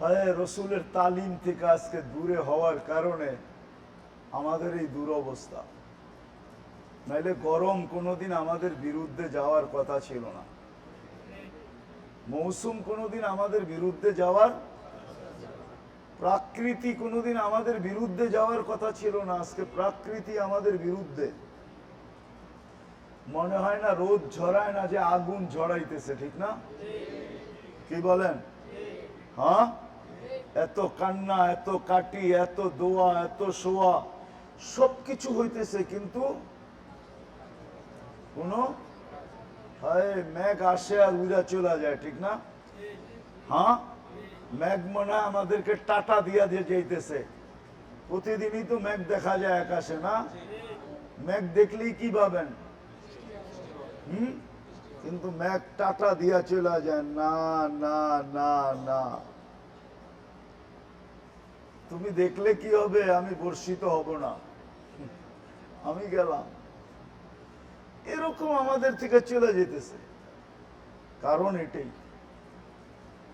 হয় রসুলের তালিম থেকে আজকে দূরে হওয়ার কারণে আমাদের এই দুরবস্থা। নাইলে গরম কোনোদিন আমাদের বিরুদ্ধে যাওয়ার কথা ছিল না। মৌসুম কোনোদিন আমাদের বিরুদ্ধে যাওয়ার, প্রাকৃতি কোনোদিন আমাদের বিরুদ্ধে যাওয়ার কথা ছিল না। আজকে প্রাকৃতি আমাদের বিরুদ্ধে। মনে হয় না রোদ ঝরায় না যে আগুন ঝরাইতেছে, ঠিক না? কি বলেন? হ্যাঁ? এত কান্না, এত কাটি, এত দোয়া, এত শোয়া, সবকিছু হইতেছে কিন্তু কোন মেঘ আসে আর উড়া চলে যায়, ঠিক না? হ্যাঁ? মেঘ মনে আমাদেরকে টাটা দিয়া দিয়ে যাইতেছে। প্রতিদিনই তো মেঘ দেখা যায় আকাশে, না? মেঘ দেখলেই কি পাবেন হুম? কিন্তু মেঘ টাটা দিয়া চলে যায়, না না না না। তুমি দেখলে কি হবে? আমি বর্ষিত হব না। আমি গেলাম। এরকম আমাদের থেকে চলে যেতেছে। কারণ এটাই।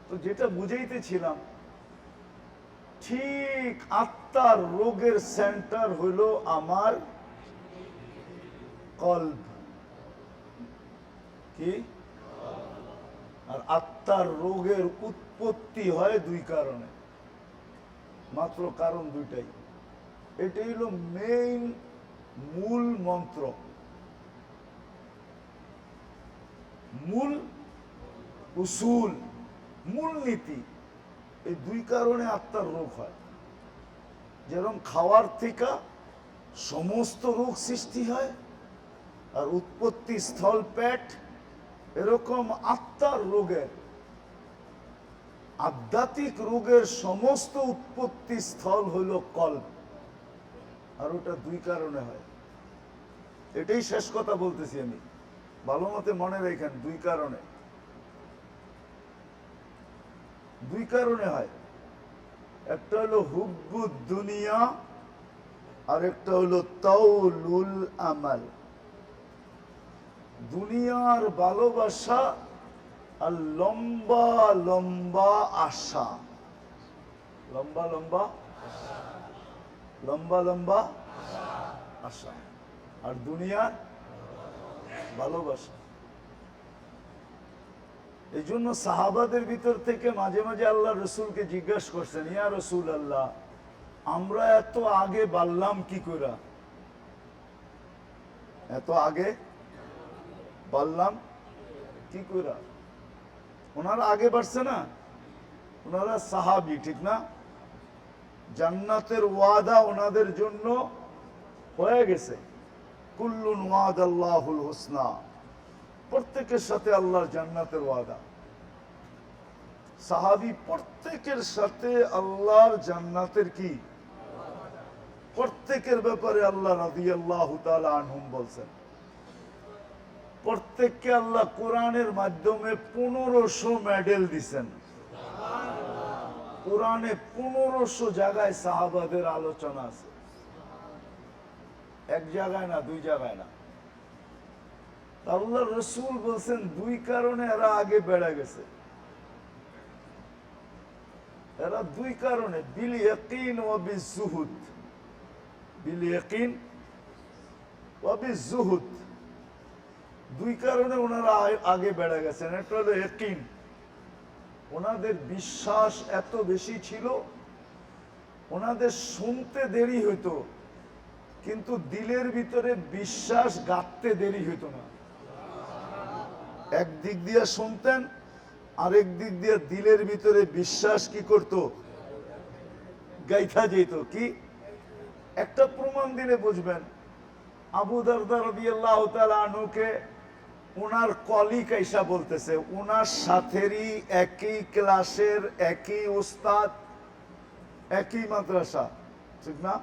তো যেটা বুঝাইতেছিলাম, ঠিক আত্মার রোগের সেন্টার হলো আমার কল্প। কি? আর আত্মার রোগের উৎপত্তি হয় দুই কারণে। মাত্র কারণ দুইটাই। এটাই হলো মেইন মূল মন্ত্র। মূল উসুল, মূল নীতি। এই দুই কারণে আত্মার রোগ হয়। যেরকম খাওয়ার থেকে সমস্ত রোগ সৃষ্টি হয় আর উৎপত্তি স্থল পেট, এরকম আত্মার রোগের আধ্যাত্মিক রোগের সমস্ত উৎপত্তি স্থল হইল কল্প। আর ওটা দুই কারণে হয়। এটাই শেষ কথা বলতেছি আমি। ভালো মতে মনে রেখেন, দুই কারণে। দুই কারণে হয়। একটা হলো হুব্বুদ দুনিয়া, আর একটা হলো তাউলুল আমাল। দুনিয়ার ভালোবাসা আর লম্বা লম্বা আশা। লম্বা লম্বা লম্বা লম্বা আশা। আর দুনিয়ার ভালোবাসা। এই জন্য সাহাবাদের ভিতর থেকে মাঝে মাঝে আল্লাহ রসুলকে জিজ্ঞাসা করছেন, ইয়া রসুল আল্লাহ আমরা এত আগে বাড়লাম কি করে? এত আগে বাড়লাম কি করে? ওনারা আগে বাড়ছে না? ওনারা সাহাবি, ঠিক না? জান্নাতের ওয়াদা ওনাদের জন্য হয়ে গেছে। কুল্লুন ওয়াদ আল্লাহুল হোসনা। প্রত্যেকের সাথে আল্লাহর জান্নাতের ওয়াদা। সাহাবি প্রত্যেকের সাথে আল্লাহর জান্নাতের কি? প্রত্যেকের ব্যাপারে আল্লাহ রাদি আল্লাহ তালা আনহুম বলছেন। প্রত্যেককে আল্লাহ কোরআনের মাধ্যমে পনেরোশো মেডেল দিছেন। কোরআনে পনেরোশো জায়গায় সাহাবাদের আলোচনা আছে। এক জায়গায় না, দুই জায়গায় না। আল্লাহ রসুল বলছেন, দুই কারণে এরা আগে বেড়ে গেছে। এরা দুই কারণে, বিল ইয়াকিন ও বিজুহুদ বিল ইয়াকিন ও বিজুহুদ দুই কারণে ওনারা আগে বেড়ে গেছেন একটা হলো ইয়াকিন ওনাদের বিশ্বাস এত বেশি ছিল, ওনাদের শুনতে দেরি হইতো, কিন্তু দিলের ভিতরে বিশ্বাস গাঁথতে দেরি হইতো না। এক দিক দিয়ে শুনতেন, আরেক দিক দিয়ে দিলের ভিতরে বিশ্বাস কি করত? গাইথা যেত কি? একটা প্রমাণ দিলে বুঝবেন। আবু দারদার আল্লাহ তালা আনুকে ওনার কলিক এসা বলতেছে, ওনার সাথেরই একই ক্লাসের একই ওস্তাদ, একই মাদ্রাসা। ঠিক না?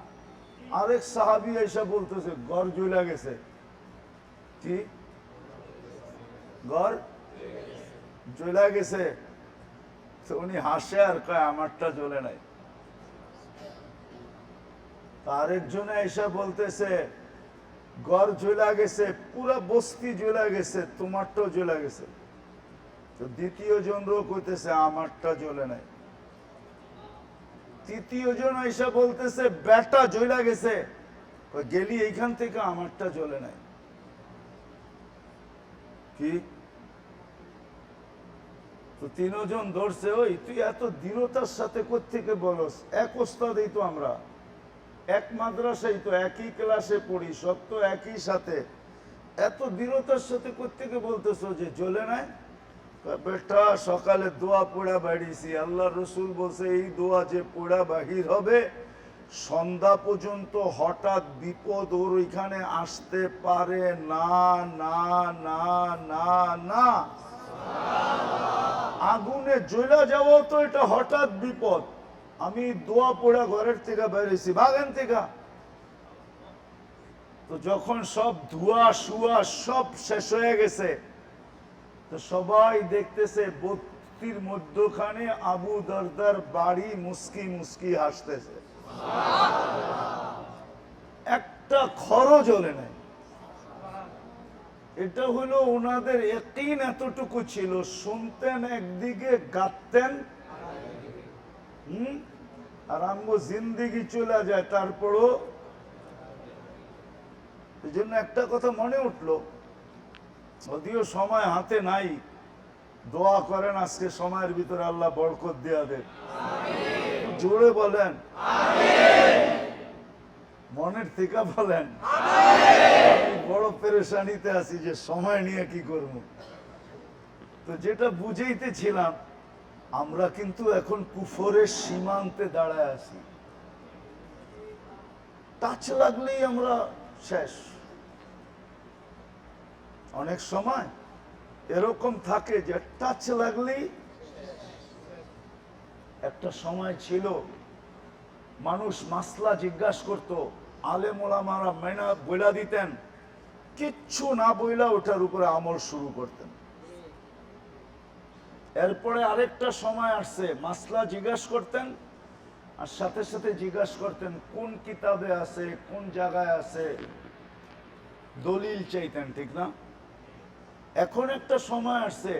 আরেক সাহাবি এসে বলতেছে ঘর জ্বলে গেছে। কি? ঘর জ্বলে গেছে? তো উনি হাসে আর কয়, আমারটা জ্বলে নাই। আরেকজনে এসে বলতেছে ঘর জ্বলা গেছে, পুরা বস্তি জ্বলা গেছে, তোমারটাও জ্বলে গেছে। তো দ্বিতীয় জন রোগ হইতেছে, আমারটা জ্বলে নাই। তৃতীয় জন এসে বলতেছে ব্যাটা জ্বলা গেছে। গেলি এইখান থেকে, আমারটা জ্বলে নাই। কি? তো তিনজন ধরছে, ওই, তুই এত দৃঢ়তার সাথে কোথেকে বলস? এক ওস্তাদেই তো আমরা। এক মাদ্রাসাই তো একই ক্লাসে পড়ি, সব তো একই সাথে। এত দৃঢ়তার সাথে কোথেকে বলতেছো যে জ্বলে নাই? বেটা, সকালে দোয়া পোড়া বাড়িছি আল্লাহ রসুল বলছে, এই দোয়া যে পোড়া বাহির হবে, সন্ধ্যা পর্যন্ত হঠাৎ বিপদ ওর ওইখানে আসতে পারে না না না না না। আগুনে জ্বলা যাওয়া তো এটা হঠাৎ বিপদ। আমি দোয়া পড়া ঘরের থেকে বেরিয়েছি, বাগান থেকে। তো যখন সব ধোয়া, শুয়া সব শেষ হয়ে গেছে, তো সবাই দেখতেছে বত্তির মধ্যখানে আবু দরদার বাড়ি মুস্কি মুস্কি হাসতেছে। একটা খরচ হলে নাই। এটা হলো ওনাদের একদিন এতটুকু ছিল, শুনতেন একদিকে গাতেন হম? আর আমগো জিন্দিগি চলে যায় তারপরও এই জন্য একটা কথা মনে উঠল, যদিও সময় হাতে নাই, দোয়া করেন আজকে সময়ের ভিতরে আল্লাহ বরকত দেয়া দেন। জোরে বলেন। মনের থেকে বলেন। বড় পেরেশানিতে আছি যে সময় নিয়ে কি করব। তো যেটা বুঝেইতেছিলাম আমরা কিন্তু এখন কুফরের সীমান্তে দাঁড়ায় আছি। টাচ লাগলেই আমরা শেষ। অনেক সময় এরকম থাকে যে টাচ লাগলেই একটা সময় ছিল, মানুষ মাসলা জিজ্ঞাসা করতো আলে মোলামারা মেনা বইলা দিতেন? কিচ্ছু না বইলা ওটার উপরে আমল শুরু করতেন। এরপরে আরেকটা সময় আসছে, মাসলা জিজ্ঞাসা করতেন, আর সাথে সাথে জিজ্ঞাসা করতেন, কোন কিতাবে আছে, কোন জায়গায় আছে, দলিল চাইতেন, ঠিক না? এখন একটা সময় আসছে,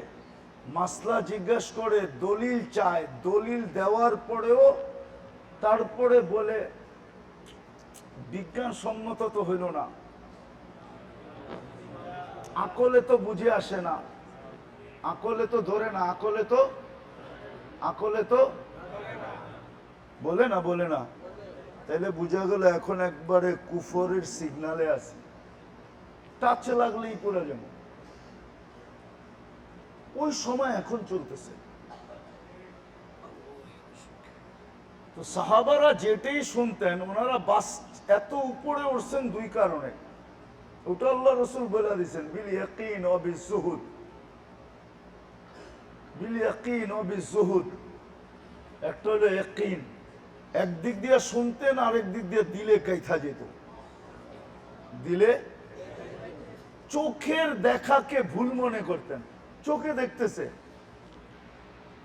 মাসলা জিজ্ঞেস করে দলিল চায়, দলিল দেওয়ার পরেও তারপরে বলে বিজ্ঞান সম্মত তো হইল না। আকলে তো বুঝে আসে না। আকলে তো ধরে না, আকলে তো আকলে তো। বলে না বলে না। তাইলে বুঝা গেল এখন একবারে কুফরের সিগনালে আছে। টাচ লাগলেই পড়ে যাব। ওই সময় এখন চলতেছে। তো সাহাবারা যেটাই শুনতেন, ওনারা বাস এত উপরে উঠছেন দুই কারণে। ওটা আল্লাহ রসুল বলে দিচ্ছেন বিল ইয়াকিন ও বিল জুহুদ বিল ও বিল একটা হলো ইয়াকিন। একদিক দিয়ে শুনতেন, আরেক দিক দিয়ে দিলে কাইথা যেত। দিলে চোখের দেখাকে ভুল মনে করতেন। চোখে দেখতেছে।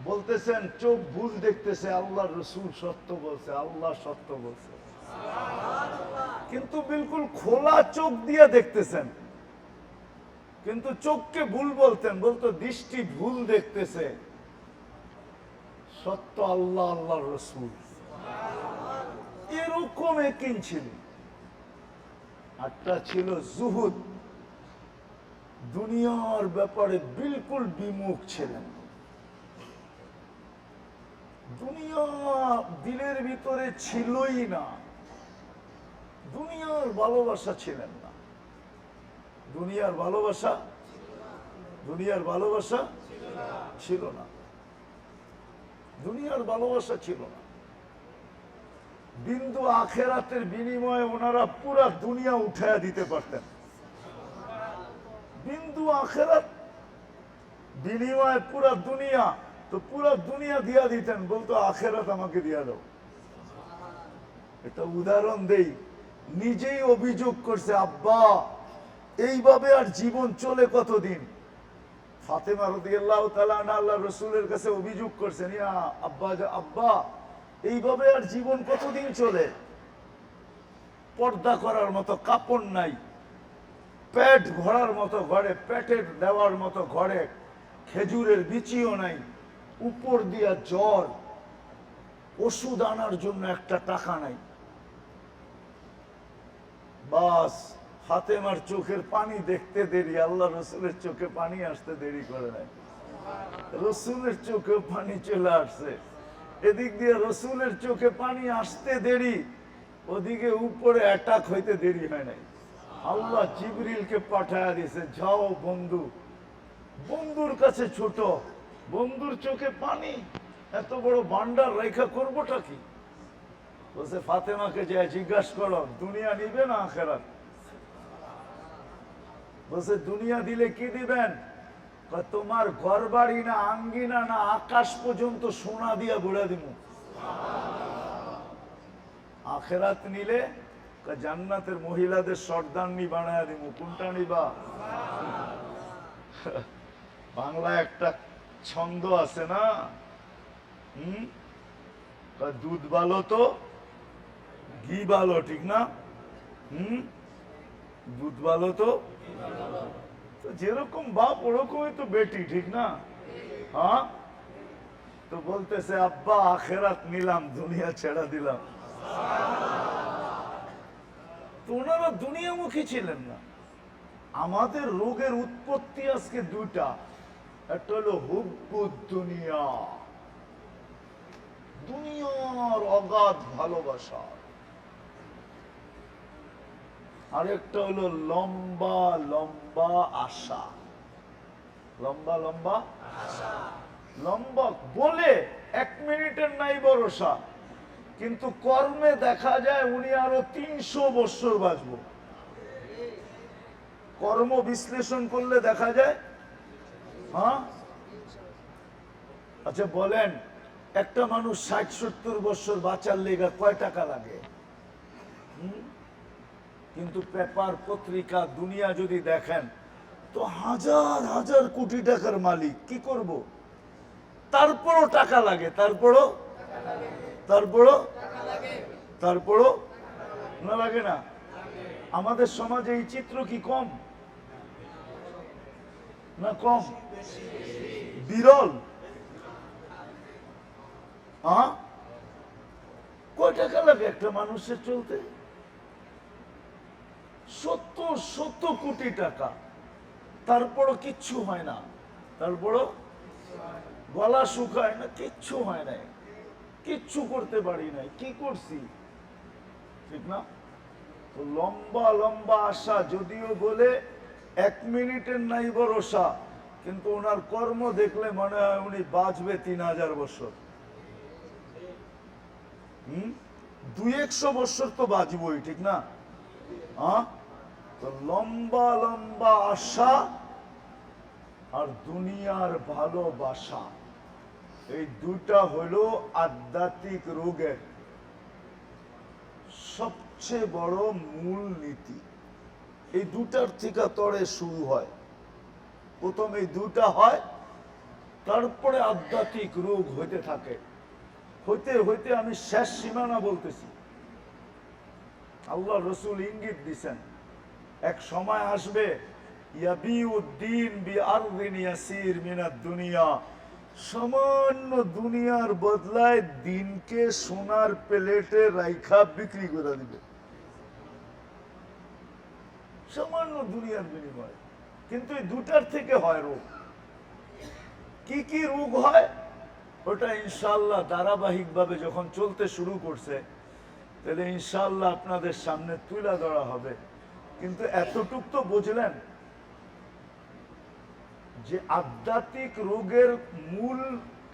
বলতেছেন, চোখ ভুল দেখতেছে আল্লাহ রসুল সত্য বলছে, আল্লাহ সত্য বলছে। কিন্তু বিলকুল খোলা চোখ দিয়ে দেখতেছেন। কিন্তু চোখকে ভুল বলতেন, বলতো, দৃষ্টি ভুল দেখতেছে। সত্য আল্লাহ আল্লাহ রসুল। এরকম একিন ছিল। একটা ছিল জুহুদ। দুনিয়ার ব্যাপারে বিলকুল বিমুখ ছিলেন। দুনিয়া দিলের ভিতরে ছিলই না। দুনিয়ার ভালোবাসা ছিলেন। দুনিয়ার ভালোবাসা দুনিয়ার ভালোবাসা ছিল না। দুনিয়ার ভালোবাসা ছিল না। বিন্দু আখেরাতের বিনিময়ে ওনারা পুরা দুনিয়া উঠায়া দিতে পারতেন। বিন্দু আখেরাত বিনিময়ে পুরা দুনিয়া, তো পুরা দুনিয়া দিয়া দিতেন, বলতো, আখেরাত আমাকে দিয়া দাও। এটা উদাহরণ দেই। নিজেই অভিযোগ করছে, আব্বা এইভাবে আর জীবন চলে কতদিন? ফাতেমা রদিয়াল্লাহু তাআলা আনহা আল্লাহ রসুলের কাছে অভিযোগ করছেন, ইয়া আব্বা আব্বা, এইভাবে আর জীবন কতদিন চলে? পর্দা করার মতো কাপড় নাই, পেট ভরার মতো ঘরে পেটের দেওয়ার মতো ঘরে, খেজুরের বিচিও নাই, উপর দিয়া জ্বর, ওষুধ আনার জন্য একটা টাকা নাই। বাস ফাতেমার চোখের পানি দেখতে দেরি, আল্লাহ রসুলের চোখে পানি আসতে দেরি করে নাই। রসুলের চোখে পানি চলে আসছে। এদিক দিয়ে রসুলের চোখে পানি আসতে দেরি, ওদিকে উপরে অ্যাটাক হইতে দেরি হয় নাই। আল্লাহ জিবরিলকে পাঠায় দিয়েছে, যাও বন্ধু, বন্ধুর কাছে ছোট, বন্ধুর চোখে পানি, এত বড় বান্ডার রেখা করবোটা কি? বলছে, ফাতেমাকে যে জিজ্ঞাসা করো, দুনিয়া নিবে না আখেরাত? বলছে, দুনিয়া দিলে কি দিবেন? তোমার ঘর বাড়ি না আঙ্গিনা না আকাশ পর্যন্ত সোনা দিয়া ঘুরে দিব আখেরাত নিলে জান্নাতের মহিলাদের সর্দারনি বানায় দিব কোনটা নিবা? বাংলা একটা ছন্দ আছে না? হুম? দুধ ভালো তো, ঘি ভালো ঠিক না? হুম? দুধ ভালো তো তো যেরকম বাপ, ওরকমই তো বেটি, ঠিক না? হ্যাঁ? তো বলতেছে, আব্বা, আখেরাত নিলাম, দুনিয়া ছেড়া দিলাম। তো ওনারা দুনিয়ামুখী ছিলেন না। আমাদের রোগের উৎপত্তি আজকে দুটা একটা হলো হুব্বুদ দুনিয়া। দুনিয়ার অগাধ ভালোবাসা। আরেকটা হলো লম্বা লম্বা আশা। লম্বা লম্বা লম্বা বলে এক মিনিটের নাই ভরসা। কিন্তু কর্মে দেখা যায় উনি আরও তিনশো বৎসর বাঁচব। কর্ম বিশ্লেষণ করলে দেখা যায় হ্যাঁ? আচ্ছা বলেন, একটা মানুষ ষাট সত্তর বছর বাঁচার লেগা কয় টাকা লাগে? হুম? কিন্তু পেপার পত্রিকা দুনিয়া যদি দেখেন, তো হাজার হাজার কোটি টাকার মালিক, কি করব? তারপরও টাকা লাগে, তারপরও? তারপরও? তারপরও? না লাগে না? আমাদের সমাজে এই চিত্র কি কম? না কম? বিরল? কয় টাকা লাগে একটা মানুষের চলতে? সত্তর সত্তর কোটি টাকা। তারপরও কিচ্ছু হয় না। তারপরও গলা শুকায় না, কিচ্ছু হয় নাই। কিচ্ছু করতে পারি নাই। কি করছি? ঠিক না? তো লম্বা লম্বা আশা, যদিও বলে এক মিনিটের নাই ভরসা, কিন্তু ওনার কর্ম দেখলে মনে হয় উনি বাঁচবে তিন হাজার বছর। হম? দুই একশো বছর তো বাঁচবই, ঠিক না? হ্যাঁ তো লম্বা লম্বা আশা আর দুনিয়ার ভালোবাসা এই দুটা হলো আধ্যাত্মিক রোগের সবচেয়ে বড় মূল নীতি। এই দুটার থেকে তরে শুরু হয়। প্রথম এই দুটা হয়, তারপরে আধ্যাত্মিক রোগ হইতে থাকে। হইতে হইতে আমি শেষ সীমানা বলতেছি। আল্লাহ রসুল ইঙ্গিত দিছেন এক সময় আসবে দুনিয়া। সামান্য দুনিয়ার বদলায় দিনকে সোনার প্লেটে রাইখা বিক্রি সামান্য দুনিয়ার বিনিময়। কিন্তু দুটার থেকে হয় রোগ। কি কি রোগ হয়? ওটা ইনশাল্লাহ ধারাবাহিক ভাবে যখন চলতে শুরু করছে, তাহলে ইনশাল্লাহ আপনাদের সামনে তুলে ধরা হবে। কিন্তু এতটুক তো বুঝলেন যে আধ্যাত্মিক রোগের মূল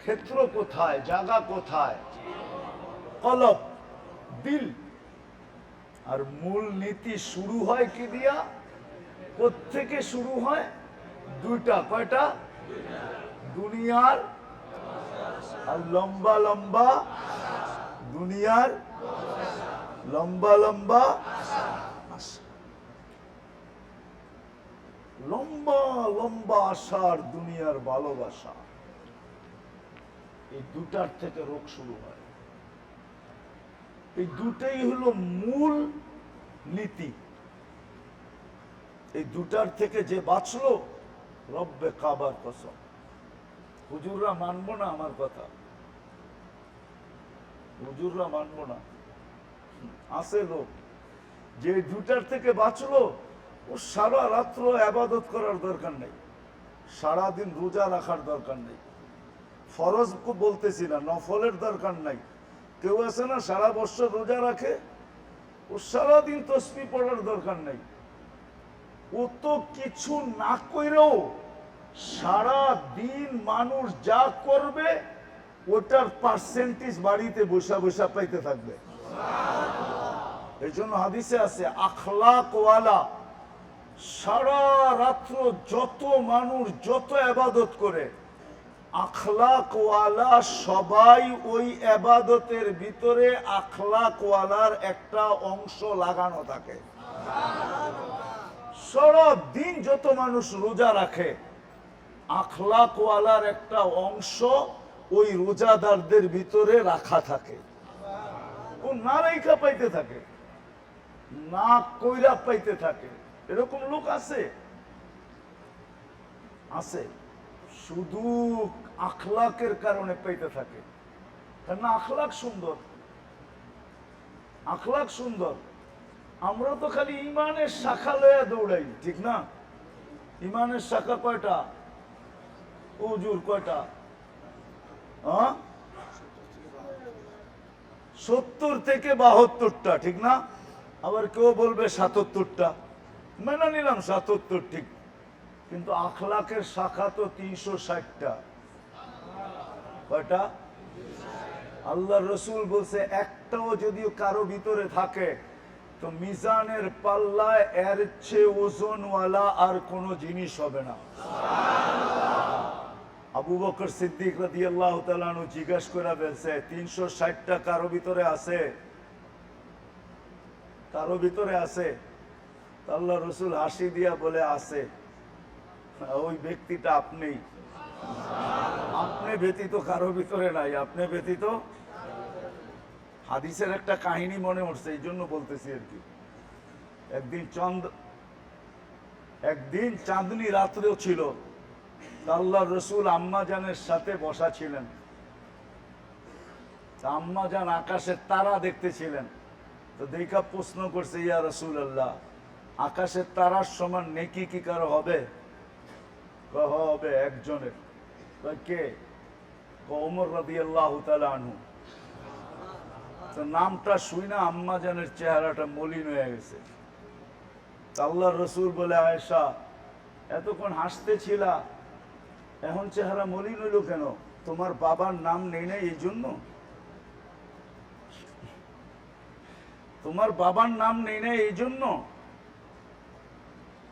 ক্ষেত্র কোথায়, জায়গা কোথায়? কলব, দিল। আর মূল নীতি শুরু হয় কি দিয়া? থেকে শুরু হয়? দুইটা, কয়টা? দুনিয়ার আর লম্বা লম্বা দুনিয়ার, লম্বা লম্বা লম্বা লম্বা আশার দুনিয়ার ভালোবাসা। এই দুটার থেকে রোগ শুরু হয়। এই দুটাই হলো মূল নীতি। এই দুটার থেকে যে বাঁচলো, রব্বে কাবার কসম। হুজুররা মানবো না আমার কথা। হুজুররা মানব না। আছে লোক। যে দুটার থেকে বাঁচলো ও সারা রাত্র আবাদত করার দরকার নেই। সারাদিন রোজা রাখার দরকার নেই। ফরজ বলতেছি না, নফলের দরকার নাই। কেউ আছে না, সারা বছর রোজা রাখে, ও সারাদিন তসবি পড়ার দরকার নাই। ও তো কিছু না কইরেও সারা দিন মানুষ যা করবে, ওটার পার্সেন্টেজ বাড়িতে বসা বসা পাইতে থাকবে। এই জন্য হাদিসে আছে আখলাক ওয়ালা সারা রাত্র যত মানুষ, যত আবাদত করে আখলাক ওয়ালা সবাই ওই আবাদতের ভিতরে আখলাক ওয়ালার একটা অংশ লাগানো থাকে। সারা দিন যত মানুষ রোজা রাখে আখলাক ওয়ালার একটা অংশ ওই রোজাদারদের ভিতরে রাখা থাকে। ও না রেখা পাইতে থাকে না কইরা পাইতে থাকে। এরকম লোক আছে? আছে। শুধু আখলাকের কারণে পাইতে থাকে। কারণ আখলাক সুন্দর। আখলাক সুন্দর। আমরা তো খালি ইমানের শাখা লয়ে দৌড়াই, ঠিক না? ইমানের শাখা কয়টা? উজুর কয়টা? সত্তর থেকে বাহাত্তরটা, ঠিক না? আবার কেউ বলবে সাতাত্তরটা। মেনে নিলাম সাতাত্তর ঠিক। কিন্তু আখলাকের শাখা তো তিনশো ষাটটা। কয়টা? আল্লাহ রসুল বলছে, একটাও যদিও কারও ভিতরে থাকে, তো মিজানের পাল্লায় এর চেয়ে ওজনওয়ালা আর কোনো জিনিস হবে না। আবু বকর সিদ্দিক রাদি আল্লাহ তালানু জিজ্ঞাস করে ফেলছে তিনশো ষাটটা কারও ভিতরে আছে? কারও ভিতরে আছে? আল্লাহ রসুল হাসি দিয়া বলে, আছে। ওই ব্যক্তিটা আপনি। আপনি ব্যতীত কারও ভিতরে নাই। আপনি ব্যতীত হাদিসের একটা কাহিনী মনে উঠছে, এই জন্য বলতেছি আর কি। একদিন চন্দ, একদিন চাঁদনি রাত্রেও ছিল। আল্লাহ রসুল আম্মাজানের সাথে বসা ছিলেন। আম্মাজান আকাশের তারা দেখতেছিলেন তো দেখা প্রশ্ন করছে, ইয়া রসুল আল্লাহ আকাশের তারার সমান নেকি কি কারও হবে? হবে একজনের। কে? কয় ওমর রাদি আল্লাহ আনহু। তো নামটা শুই না আম্মাজানের চেহারাটা মলিন হয়ে গেছে। আল্লাহ রসুল বলে, আয়েশা, এতক্ষণ হাসতেছিলা এখন চেহারা মলিন হইল কেন? তোমার বাবার নাম নেই না এই জন্য? তোমার বাবার নাম নেই না এই জন্য?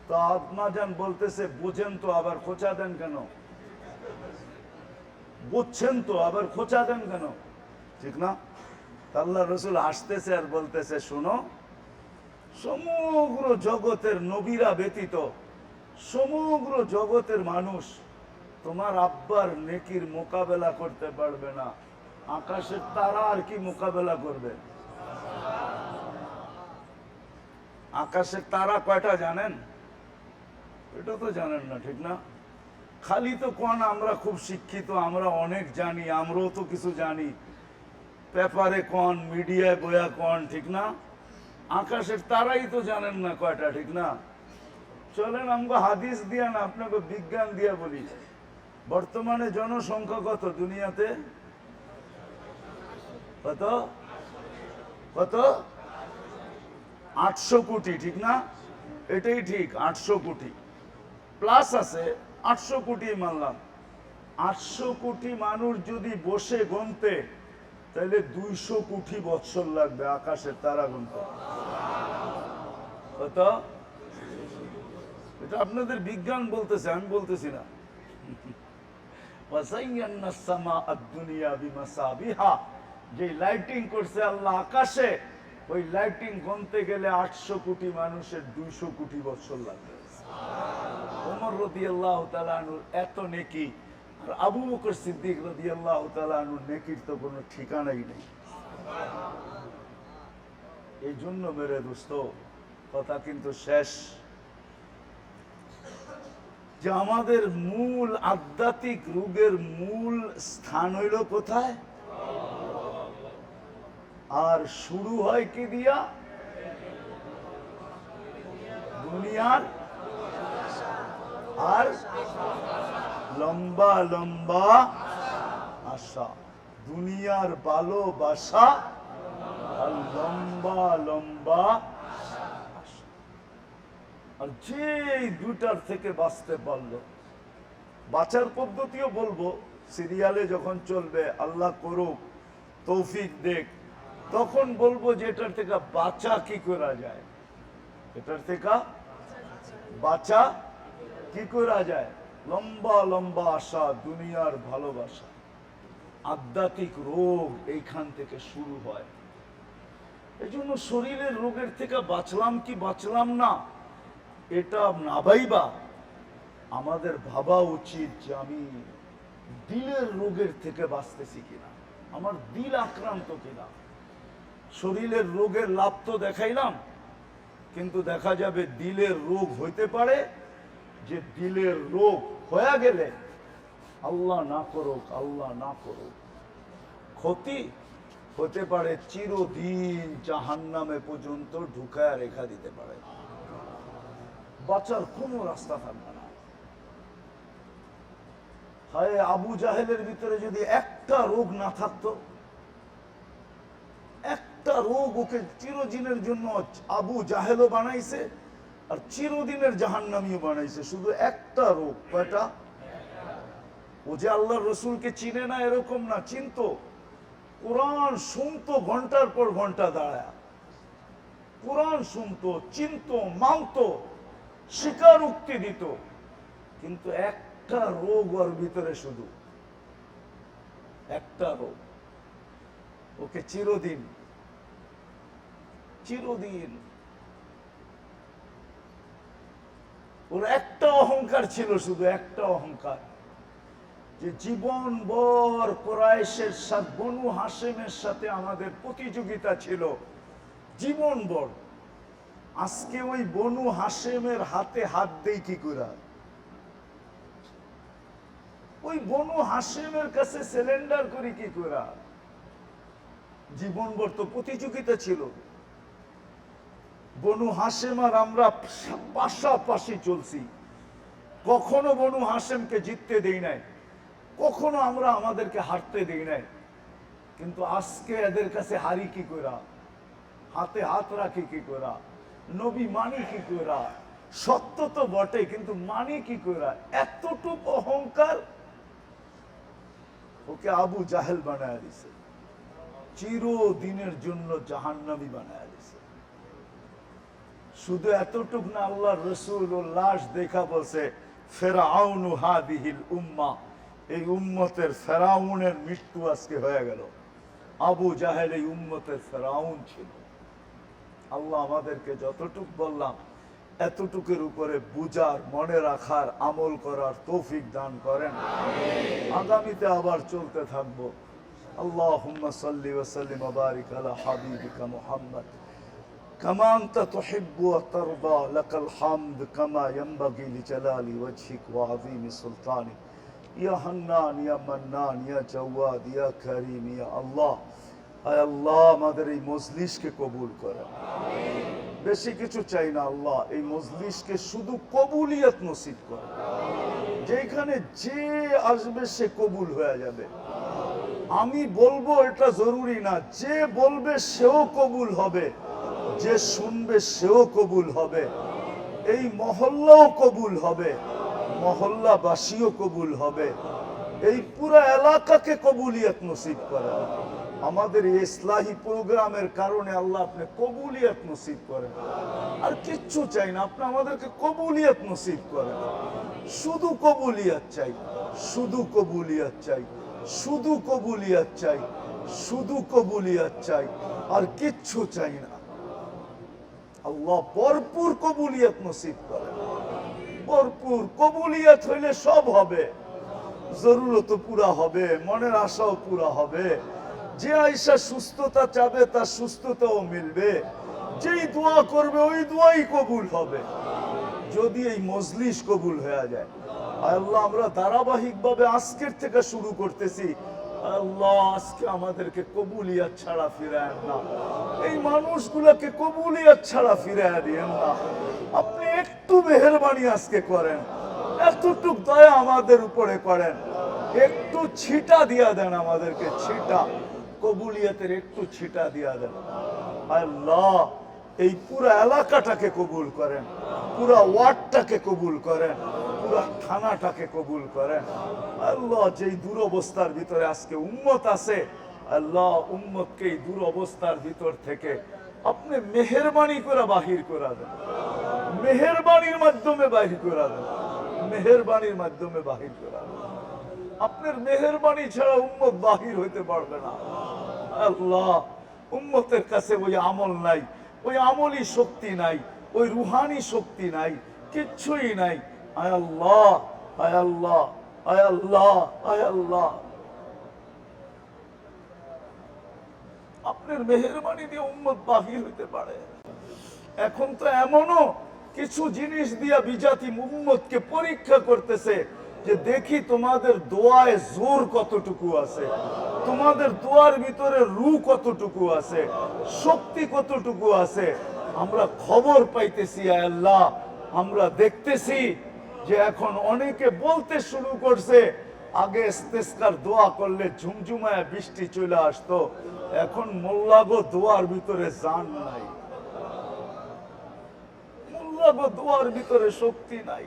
তো আত্মাজান বলতেছে, বুঝেন তো আবার খোঁচা দেন কেন? বুঝছেন তো আবার খোঁচা দেন কেন? ঠিক না? আল্লাহ রসুল হাসতেছে আর বলতেছে, শুনো, সমগ্র জগতের নবীরা ব্যতীত সমগ্র জগতের মানুষ তোমার আব্বার নেকির মোকাবেলা করতে পারবে না। আকাশের তারা আর কি মোকাবেলা করবে? আকাশের তারা কয়টা জানেন? এটা তো জানেন না, ঠিক না? খালি তো কোন আমরা খুব শিক্ষিত, আমরা অনেক জানি, আমরাও তো কিছু জানি। পেপারে কন, মিডিয়ায় বয়া কন, ঠিক না? আকাশের তারাই তো জানেন না কয়টা, ঠিক না? চলেন আমাকে হাদিস দিয়া না, আপনাকে বিজ্ঞান দিয়া বলি। বর্তমানে জনসংখ্যা কত দুনিয়াতে? কত? কত? আটশো কোটি, ঠিক না? এটাই ঠিক, আটশো কোটি। প্লাস আছে আটশো কোটি মানলাম। আটশো কোটি মানুষ যদি বসে গুনতে তাহলে দুইশো কোটি বৎসর লাগবে আকাশের তারা গুনতে। এটা আপনাদের বিজ্ঞান বলতেছে, আমি বলতেছি না। যে লাইটিং করছে আল্লাহ আকাশে, ওই লাইটিং গনতে গেলে আটশো কোটি মানুষের দুইশো কোটি বছর লাগবে। ওমর রদি আল্লাহ তালানুর এত নেকি, আর আবু সিদ্দিক রদি আল্লাহ তালানুর নেকির তো কোনো ঠিকানাই নেই। এই জন্য মেরে দোস্ত, কথা কিন্তু শেষ। যে আমাদের মূল আধ্যাত্মিক রোগের মূল স্থান হইল কোথায়? আর শুরু হয় কি দিয়া? দুনিয়ার আর লম্বা লম্বা আশা। দুনিয়ার ভালোবাসা আর লম্বা লম্বা আর যে দুটার থেকে বাঁচতে পারল, বাঁচার পদ্ধতিও বলব, সিরিয়ালে যখন চলবে, আল্লাহ করুক, তৌফিক দেখ, তখন বলব যে এটার থেকে বাঁচা কি করা যায়? এটার থেকে বাঁচা কি করা যায়? লম্বা লম্বা আশা, দুনিয়ার ভালোবাসা। আধ্যাত্মিক রোগ এইখান থেকে শুরু হয়। এই জন্য শরীরের রোগের থেকে বাঁচলাম কি বাঁচলাম না, এটা না ভাইবা আমাদের ভাবা উচিত যে আমি দিলের রোগের থেকে বাঁচতেছি কিনা। আমার দিল আক্রান্ত কিনা। শরীরের রোগের লাভ তো দেখাইলাম, কিন্তু দেখা যাবে দিলের রোগ হইতে পারে যে দিলের রোগ হয়ে গেলে আল্লাহ না করুক, আল্লাহ না করুক। ক্ষতি হতে পারে চিরদিন জাহান্নামে পর্যন্ত ঢুকায় রেখা দিতে পারে। বাঁচার কোনো রাস্তা থাকবে না। হায়, আবু জাহেলের ভিতরে যদি একটা রোগ না থাকতো, একটা রোগ ওকে চিরদিনের জন্য আবু জাহেলও বানাইছে আর চিরদিনের জাহান্নামিও বানাইছে। শুধু একটা রোগ, কয়টা? ও যে আল্লাহ রসুলকে চিনে না এরকম না, চিনতো? কোরআন শুনতো ঘণ্টার পর ঘণ্টা দাঁড়ায়। কোরআন শুনতো, চিনতো, মানতো স্বীকার উক্তি দিত। কিন্তু একটা রোগ ওর ভিতরে শুধু। একটা রোগ। ওকে চিরদিন চিরদিন ওর একটা অহংকার ছিল শুধু, একটা অহংকার। যে জীবন বর কোরাইশের সাথে বনু হাসেমের সাথে আমাদের প্রতিযোগিতা ছিল। জীবন বর আজকে ওই বনু হাসেমের হাতে হাত দেই কি করে? ওই বনু হাসেমের কাছে সিলিন্ডার করি কি করে? জীবন বর তো প্রতিযোগিতা ছিল। বনু হাসেম আর আমরা পাশাপাশি চলছি। কখনো বনু হাসেমকে জিততে দেই নাই, কখনো আমরা আমাদেরকে হারতে দেই নাই। কিন্তু আজকে এদের কাছে হারি কি করা হাতে হাত রাখি কি করা নবী মানি কি করা সত্য তো বটে কিন্তু মানি কি করা এতটুকু অহংকার ওকে আবু জাহেল বানায় দিছে। চিরদিনের জন্য জাহান্নামি বানায় দিছে। শুধু এতটুক না আল্লাহ রসুল ও লাশ দেখা বলছে ফেরাউনু হাদিহিল উম্মা। এই উম্মতের ফেরাউনের মৃত্যু আজকে হয়ে গেল। আবু জাহেল এই উম্মতের ফেরাউন ছিল। আল্লাহ আমাদেরকে যতটুক বললাম এতটুকের উপরে বুজার মনে রাখার আমল করার তৌফিক দান করেন। আগামীতে আবার চলতে থাকব। আল্লাহ সাল্লি ওসাল্লিম বারিক আলা হাবিবিকা মুহাম্মদ। كما أنت تحب وترضى لك الحمد كما ينبغي لجلال وجهك وعظيم سلطانك يا حنان يا منان يا جواد يا كريم يا الله আয় আল্লাহ আমাদের এই মজলিসকে কবুল করে বেশি কিছু চাই না আল্লাহ এই মজলিসকে শুধু কবুলিয়ত নসিব করে যেখানে যে আসবে সে কবুল হয়ে যাবে আমি বলবো এটা জরুরি না যে বলবে সেও কবুল হবে যে শুনবে সেও কবুল হবে। এই মহল্লাও কবুল হবে। মহল্লাবাসীও কবুল হবে। এই পুরো এলাকাকে কবুলিয়ত নসিব করে আমাদের ইসলাহী প্রোগ্রামের কারণে আল্লাহ আপনি কবুলিয়ত নসিব করেন। আর কিচ্ছু চাই না, আপনি আমাদেরকে কবুলিয়ত নসিব করেন। শুধু কবুলিয়ত চাই, শুধু কবুলিয়ত চাই, শুধু কবুলিয়ত চাই, শুধু কবুলিয়ত চাই, আর কিচ্ছু চাই না। আল্লাহ ভরপুর কবুলিয়ত নসিব করে। ভরপুর কবুলিয়ত হইলে সব হবে। জরুরত পুরা হবে, মনের আশাও পুরা হবে। যে আইসা সুস্থতা চাবে, তার সুস্থতাও মিলবে। যেই দোয়া করবে, ওই দোয়াই কবুল হবে। যদি এই মজলিস কবুল হয়ে যায়। আল্লাহ, আমরা ধারাবাহিক ভাবে আজকের থেকে শুরু করতেছি। ছাড়া না। এই ফিরায় না। আপনি একটু আজকে করেন। দয়া আমাদের উপরে করেন। একটু ছিটা দিয়া দেন আমাদেরকে, ছিটা। কবুলিয়াতের একটু ছিটা দিয়া দেন। আল্লাহ এই পুরো এলাকাটাকে কবুল করেন, পুরা ওয়ার্ডটাকে কবুল করেন, পুরা থানাটাকে কবুল করেন। আল্লাহ যেই দুরবস্থার ভিতরে আজকে উম্মত আছে, আল্লাহ উম্মতকে এই দুরবস্থার ভিতর থেকে আপনি মেহরবানি করে বাহির করা দেন। মেহরবানির মাধ্যমে বাহির করা দেন। মেহরবানির মাধ্যমে বাহির করা দেন। আপনার মেহরবানি ছাড়া উম্মত বাহির হইতে পারবে না। আল্লাহ, উম্মতের কাছে ওই আমল নাই। ওই আমলি শক্তি নাই, ওই রুহানি শক্তি নাই, কিচ্ছুই নাই। আপনার মেহরবানি দিয়ে উম্মত বাহির হইতে পারে। এখন তো এমনও কিছু জিনিস দিয়া বিজাতি উম্মতকে পরীক্ষা করতেছে যে দেখি তোমাদের দোয়ায় জোর কতটুকু আছে, তোমাদের দোয়ার ভিতরে রু কতটুকু আছে, শক্তি কতটুকু আছে, আমরা খবর পাইতেছি আল্লাহ, আমরা দেখতেছি যে এখন অনেকে বলতে শুরু করছে, আগে ইস্তেস্কার দোয়া করলে ঝুমঝুমায় বৃষ্টি চলে আসতো, এখন মোল্লাগো দোয়ার ভিতরে জান নাই। মোল্লাগো দোয়ার ভিতরে শক্তি নাই।